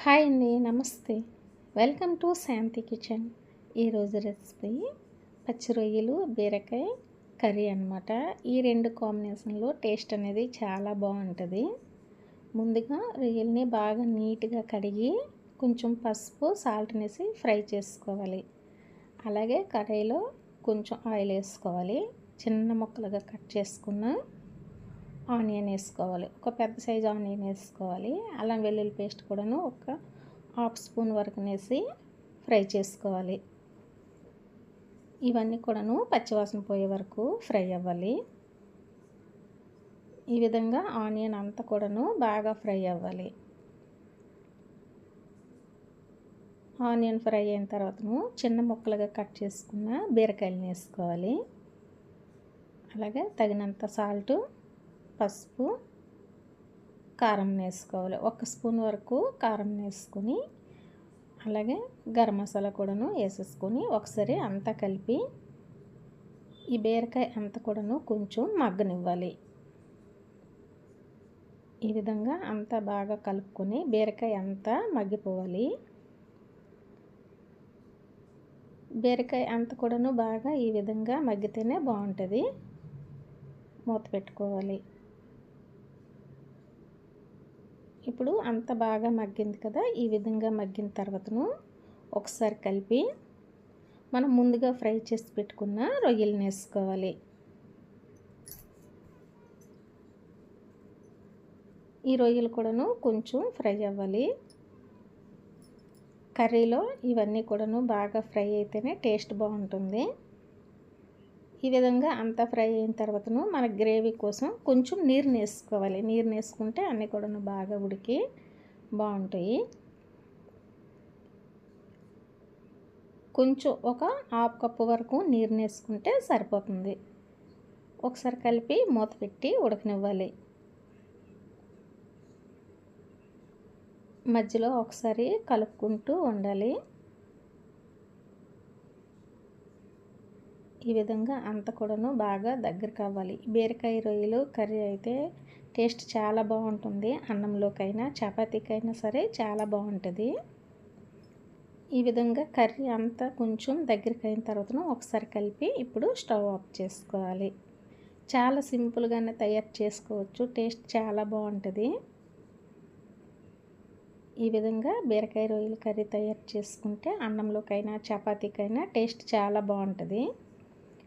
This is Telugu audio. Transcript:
హాయ్ అండి నమస్తే. Welcome to Shanti kitchen. ఈరోజు రెసిపీ పచ్చి రొయ్యలు బీరకాయ కర్రీ అనమాట ఈ రెండు కాంబినేషన్లో టేస్ట్ అనేది చాలా బాగుంటుంది. ముందుగా రొయ్యల్ని బాగా నీట్గా కడిగి కొంచెం పసుపు సాల్ట్ వేసి ఫ్రై చేసుకోవాలి. అలాగే కర్రీలో కొంచెం ఆయిల్ వేసుకోవాలి. చిన్న ముక్కలుగా కట్ చేసుకున్న ఆనియన్ వేసుకోవాలి. ఒక పెద్ద సైజు ఆనియన్ వేసుకోవాలి. అల్లం వెల్లుల్లి పేస్ట్ కూడాను ఒక హాఫ్ స్పూన్ వరకు వేసి ఫ్రై చేసుకోవాలి. ఇవన్నీ కూడాను పచ్చివాసన పోయే వరకు ఫ్రై అవ్వాలి. ఈ విధంగా ఆనియన్ అంతా కూడాను బాగా ఫ్రై అవ్వాలి. ఆనియన్ ఫ్రై అయిన తర్వాతను చిన్న ముక్కలుగా కట్ చేసుకున్న బీరకాయలు వేసుకోవాలి. అలాగే తగినంత సాల్టు పసుపు కారం వేసుకోవాలి. ఒక స్పూన్ వరకు కారం వేసుకొని అలాగే గరం మసాలా కూడాను వేసేసుకొని ఒకసారి అంతా కలిపి ఈ బీరకాయ అంతా కూడాను కొంచెం మగ్గనివ్వాలి. ఈ విధంగా అంతా బాగా కలుపుకొని బీరకాయ అంతా మగ్గిపోవాలి. బీరకాయ అంతా కూడాను బాగా ఈ విధంగా మగ్గితేనే బాగుంటుంది. మూత పెట్టుకోవాలి. ఇప్పుడు అంత బాగా మగ్గింది కదా ఈ విధంగా మగ్గిన తర్వాతను ఒకసారి కలిపి మనం ముందుగా ఫ్రై చేసి పెట్టుకున్న రొయ్యలను వేసుకోవాలి ఈ రొయ్యలు కూడాను కొంచెం ఫ్రై అవ్వాలి. కర్రీలో ఇవన్నీ కూడాను బాగా ఫ్రై అయితేనే టేస్ట్ బాగుంటుంది. ఈ విధంగా అంతా ఫ్రై అయిన తర్వాతను మన గ్రేవీ కోసం కొంచెం నీరు వేసుకోవాలి నీరు వేసుకుంటే అన్నీ కూడా బాగా ఉడికి బాగుంటాయి. కొంచెం ఒక హాఫ్ కప్పు వరకు నీరు వేసుకుంటే సరిపోతుంది. ఒకసారి కలిపి మూత పెట్టి ఉడకనివ్వాలి. మధ్యలో ఒకసారి కలుపుకుంటూ ఉండాలి. ఈ విధంగా అంత కూడాను బాగా దగ్గరకు అవ్వాలి. బీరకాయ రొయ్యలు కర్రీ అయితే టేస్ట్ చాలా బాగుంటుంది. అన్నంలోకైనా చపాతీకైనా సరే చాలా బాగుంటుంది. ఈ విధంగా కర్రీ అంతా కొంచెం దగ్గరికి అయిన తర్వాత ఒకసారి కలిపి ఇప్పుడు స్టవ్ ఆఫ్ చేసుకోవాలి. చాలా సింపుల్గానే తయారు చేసుకోవచ్చు. టేస్ట్ చాలా బాగుంటుంది. ఈ విధంగా బీరకాయ రొయ్యల కర్రీ తయారు చేసుకుంటే అన్నంలోకైనా చపాతీకైనా టేస్ట్ చాలా బాగుంటుంది.